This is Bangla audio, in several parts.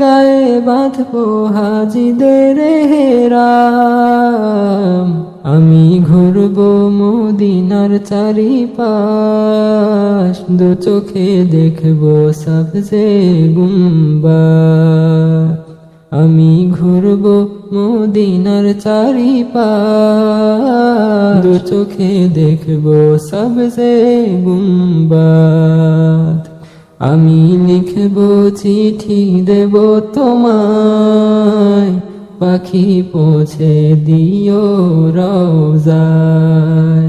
গায়ে বাঁধবো হাজিদের হেরা আমি ঘুরব মদিনার চারিপাশ। দু চোখে দেখব সবজে গুম্বা। আমি ঘুরব মদিনার চারিপাশ। দু চোখে দেখব সবজে গুম্বাদ আমি লিখব চিঠি দেব তোমায়। পাখি পৌঁছে দিও রোজায়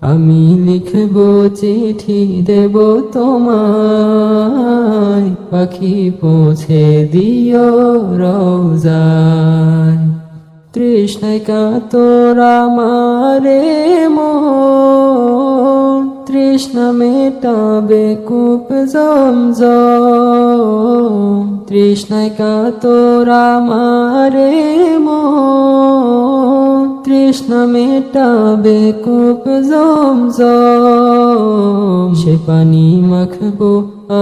আমি লিখব চিঠি দেব তোমায়। পাখি পৌঁছে দিও রোজায় তৃষ্ণায় কাতরা মারে মন। তৃষ্ণা মেটাবে কূপ জমজ তৃষ্ণায় কাতরা মারে মন। তৃষ্ণা মেটাবে কূপ জমজ সে পানি মাখবো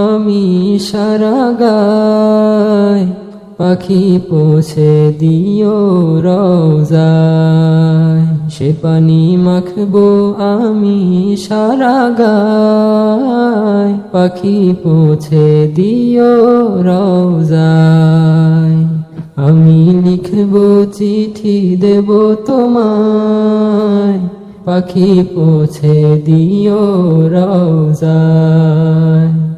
আমি সারা গায়। পাখি পৌঁছে দিও রোজায় সে পানি মাখবো আমি সারা গায়। পাখি পৌঁছে দিও রোজায় আমি লিখব চিঠি দেব তোমায়। পাখি পৌঁছে দিও রোজায়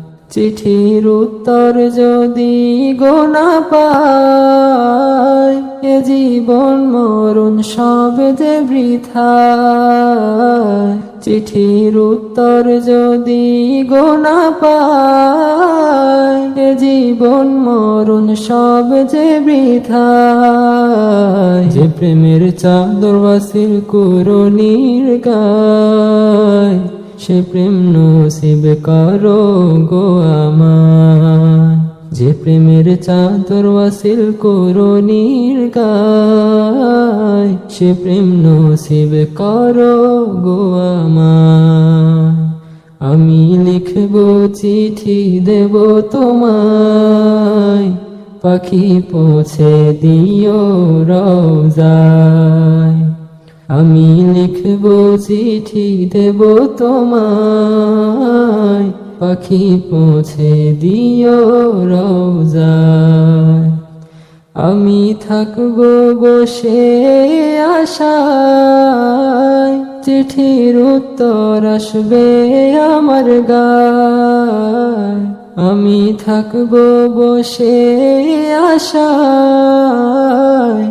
চিঠির উত্তর যদি গোনা পায়, এ জীবন মরণ সব যে বৃথা চিঠির উত্তর যদি গোনা পায়, এ জীবন মরণ সব যে বৃথা যে প্রেমের চাদর বাসির কুরনির গায় সে প্রেম নসিব করো গো আমার। যে প্রেমের চাদর ওয়াসিল করনির গায়, সে প্রেম নসিব করো গো আমার। আমি লিখব চিঠি দেব তোমায়, পাখি পৌঁছে দিও রোজায় আমি লিখব চিঠি দেব তোমায়। পাখি পৌঁছে দিও রোজায় আমি থাকব বসে আশায়। চিঠির উত্তর আসবে আমার গায়। আমি থাকব বসে আশায়।